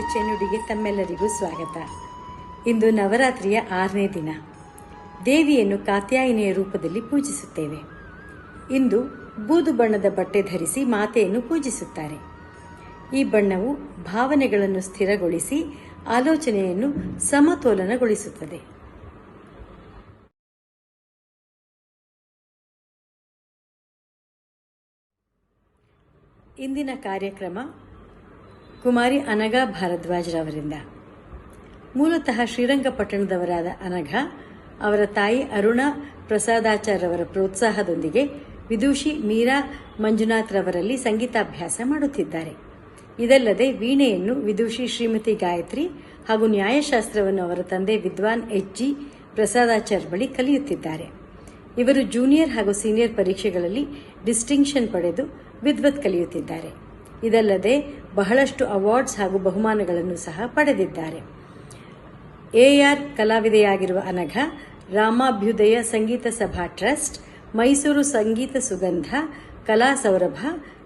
ಚೆನ್ನುಡಿಗೆ ತಮ್ಮೆಲ್ಲರಿಗೂ ಸ್ವಾಗತ. ಇಂದು ನವರಾತ್ರಿಯ ಆರನೇ ದಿನ. ದೇವಿಯನ್ನು ಕಾತ್ಯಾಯಿನಿಯ ರೂಪದಲ್ಲಿ ಪೂಜಿಸುತ್ತೇವೆ. ಇಂದು ಬೂದು ಬಣ್ಣದ ಬಟ್ಟೆ ಧರಿಸಿ ಮಾತೆಯನ್ನು ಪೂಜಿಸುತ್ತಾರೆ. ಈ ಬಣ್ಣವು ಭಾವನೆಗಳನ್ನು ಸ್ಥಿರಗೊಳಿಸಿ ಆಲೋಚನೆಯನ್ನು ಸಮತೋಲನಗೊಳಿಸುತ್ತದೆ. ಇಂದಿನ ಕಾರ್ಯಕ್ರಮ ಕುಮಾರಿ ಅನಘಾ ಭಾರದ್ವಾಜ್ರವರಿಂದ. ಮೂಲತಃ ಶ್ರೀರಂಗಪಟ್ಟಣದವರಾದ ಅನಘ, ಅವರ ತಾಯಿ ಅರುಣಾ ಪ್ರಸಾದಾಚಾರ್ಯವರ ಪ್ರೋತ್ಸಾಹದೊಂದಿಗೆ ವಿದುಷಿ ಮೀರಾ ಮಂಜುನಾಥ್ರವರಲ್ಲಿ ಸಂಗೀತಾಭ್ಯಾಸ ಮಾಡುತ್ತಿದ್ದಾರೆ. ಇದಲ್ಲದೆ ವೀಣೆಯನ್ನು ವಿದುಷಿ ಶ್ರೀಮತಿ ಗಾಯತ್ರಿ ಹಾಗೂ ನ್ಯಾಯಶಾಸ್ತ್ರವನ್ನು ಅವರ ತಂದೆ ವಿದ್ವಾನ್ ಎಚ್ ಜಿ ಪ್ರಸಾದಾಚಾರ್ಯ ಬಳಿ ಕಲಿಯುತ್ತಿದ್ದಾರೆ. ಇವರು ಜೂನಿಯರ್ ಹಾಗೂ ಸೀನಿಯರ್ ಪರೀಕ್ಷೆಗಳಲ್ಲಿ ಡಿಸ್ಟಿಂಕ್ಷನ್ ಪಡೆದು ವಿದ್ವತ್ ಕಲಿಯುತ್ತಿದ್ದಾರೆ. ಇದಲ್ಲದೆ ಬಹಳಷ್ಟು ಅವಾರ್ಡ್ಸ್ ಹಾಗೂ ಬಹುಮಾನಗಳನ್ನು ಸಹ ಪಡೆದಿದ್ದಾರೆ. A R ಕಲಾವಿದೆಯಾಗಿರುವ Anagha, Ramabhyudaya Sangeetha Sabha trust, Mysuru Sangeetha Sugandha, Kala Saurabha,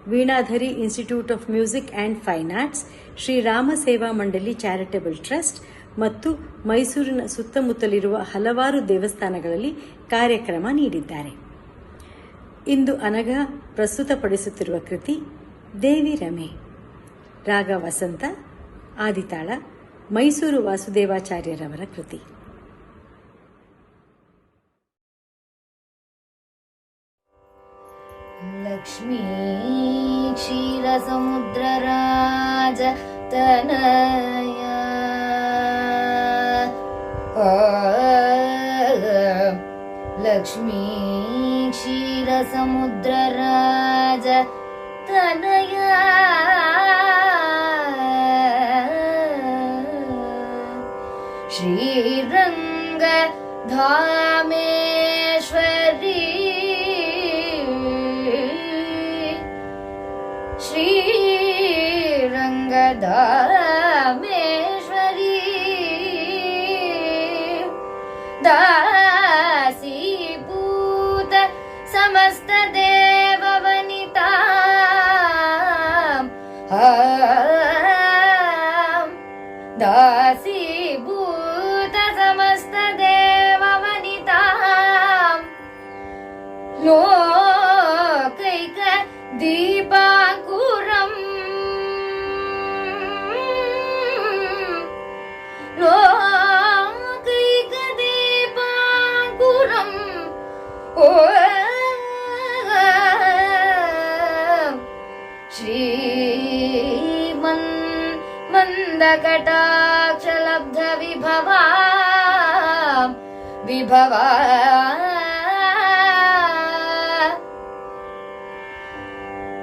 Veenadhari institute of music and fine arts Shrirama Seva Mandali charitable trust ಮತ್ತು ಮೈಸೂರಿನ ಸುತ್ತಮುತ್ತಲಿರುವ ಹಲವಾರು ದೇವಸ್ಥಾನಗಳಲ್ಲಿ ಕಾರ್ಯಕ್ರಮ ನೀಡಿದ್ದಾರೆ. ಇಂದು ಅನಘ ಪ್ರಸ್ತುತಪಡಿಸುತ್ತಿರುವ ಕೃತಿ ದೇವಿ ರಮೆ ರಾಗ ವಸಂತ ಆದಿತಾಳ ಮೈಸೂರು ವಾಸುದೇವಾಚಾರ್ಯರವರ ಕೃತಿ ಲಕ್ಷ್ಮೀ ಕ್ಷೀರ ಸಮುದ್ರ ರಾಜ ತನಯ ಲಕ್ಷ್ಮೀ ಕ್ಷೀರ ಸಮುದ್ರ ರಾಜ श्रीरङ्गधामेश्वरी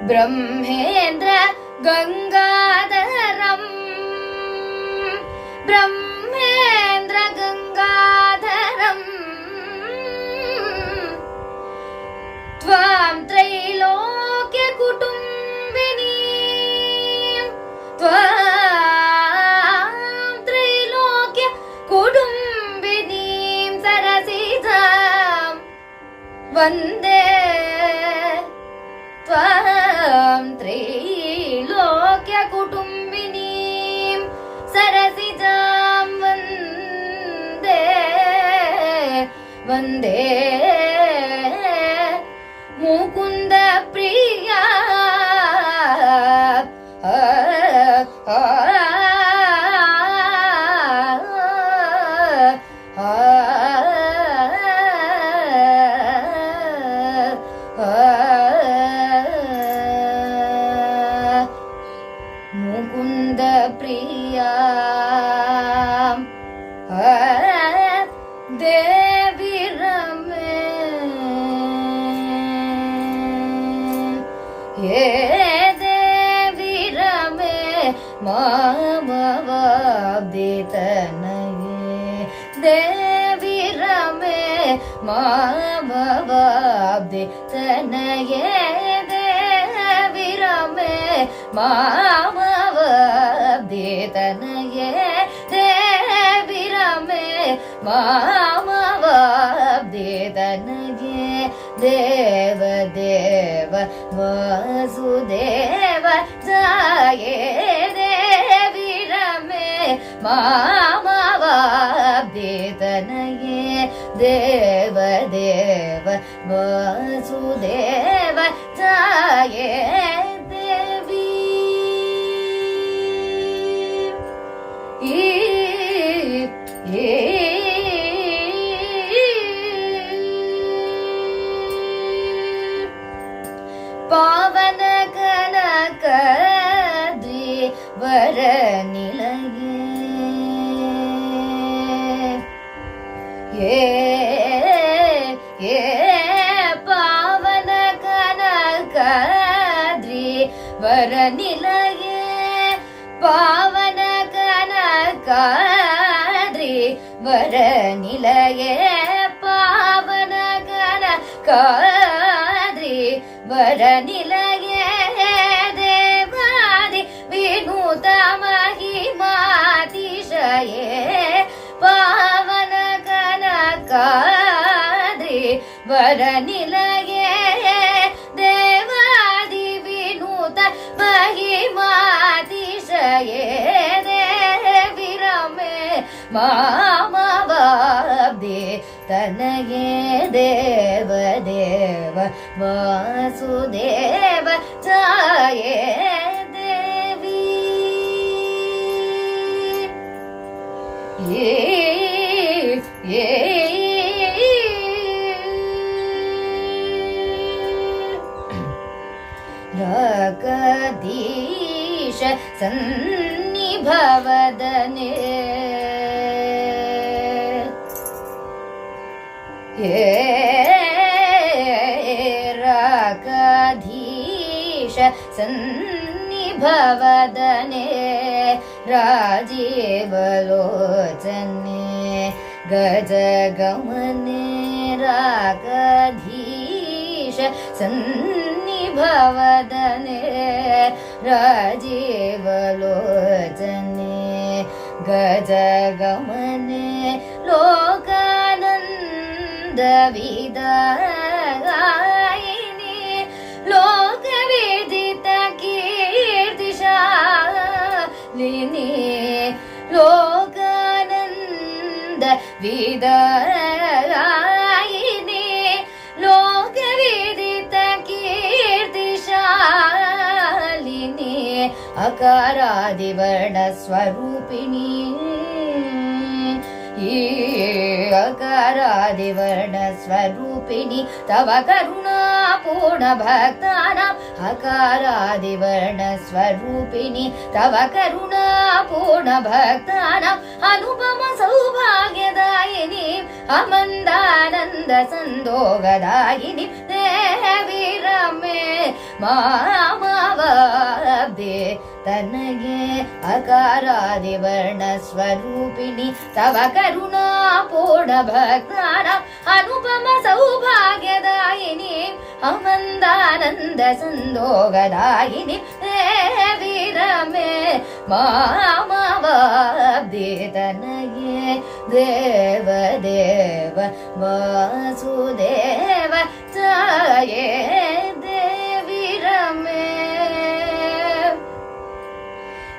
ബ്രഹ്മേന്ദ്ര ഗംഗാധരം ബ്രഹ്മേന്ദ്ര ഗംഗാധരം ത്വാം ത്രേ வந்தே. முகுந்த பிரியா. முகுந்த பிரியா. தேவ மாபவாபிதனகு தேவி ரமே மாபவாப்தி தனகே தேவி ரமே மாபவாப்தி தனகே தேவி ரமே மாபவாப்தி தனகே தேவ தேவ வாசுதேவ மாமாவாப்தேதனையே தேவ தேவ வசுதேவ தாயே தேவி. ஏ பாவன கனக வர நிலையே ஏ ஏ பாவன கனகாத்ரி வர நிலையே. பாவன கனகாத்ரி வர நிலையே. பாவன கனகாத்ரி வர நிலை മറക്കാതെ വരനിലയേ ദേവാദി വിനൂത മഹിമാതിശയേ ദേവിരമേ മാമവാബ്ദേ തനയേ ദേവദേവ വാസുദേവ ചായേ ദേവി. ഏ रधिष सन्निभवदने। हे ये सन्निभवदने राजीवलोचने गजगमने रागीष सन् भवदने राजीवलोचने गजगमने लोकानन्दविदायिनि लोकविदिता कीर्दि लोकनन्द अकारादिवर्णस्वरूपिणी अकारादिवर्णस्वरूपिणि तव करुणा पूर्णभक्तानाम् अकारादिवर्णस्वरूपिणि तव करुणा पूर्णभक्तानाम् अनुपमसौभाग्यदायिनी अमन्दानन्दसन्दोगदायिनि देवी रमे मामावब्धे तनये अकारादिवर्णस्वरूपिणि तव करुणा पूर्णभक्ता अनुपमसौभाग्यदायिनी अमन्दानन्द सुन्दोगदायिनि हे विरमे माध्ये तनये देवदेव वासुदेव चाये।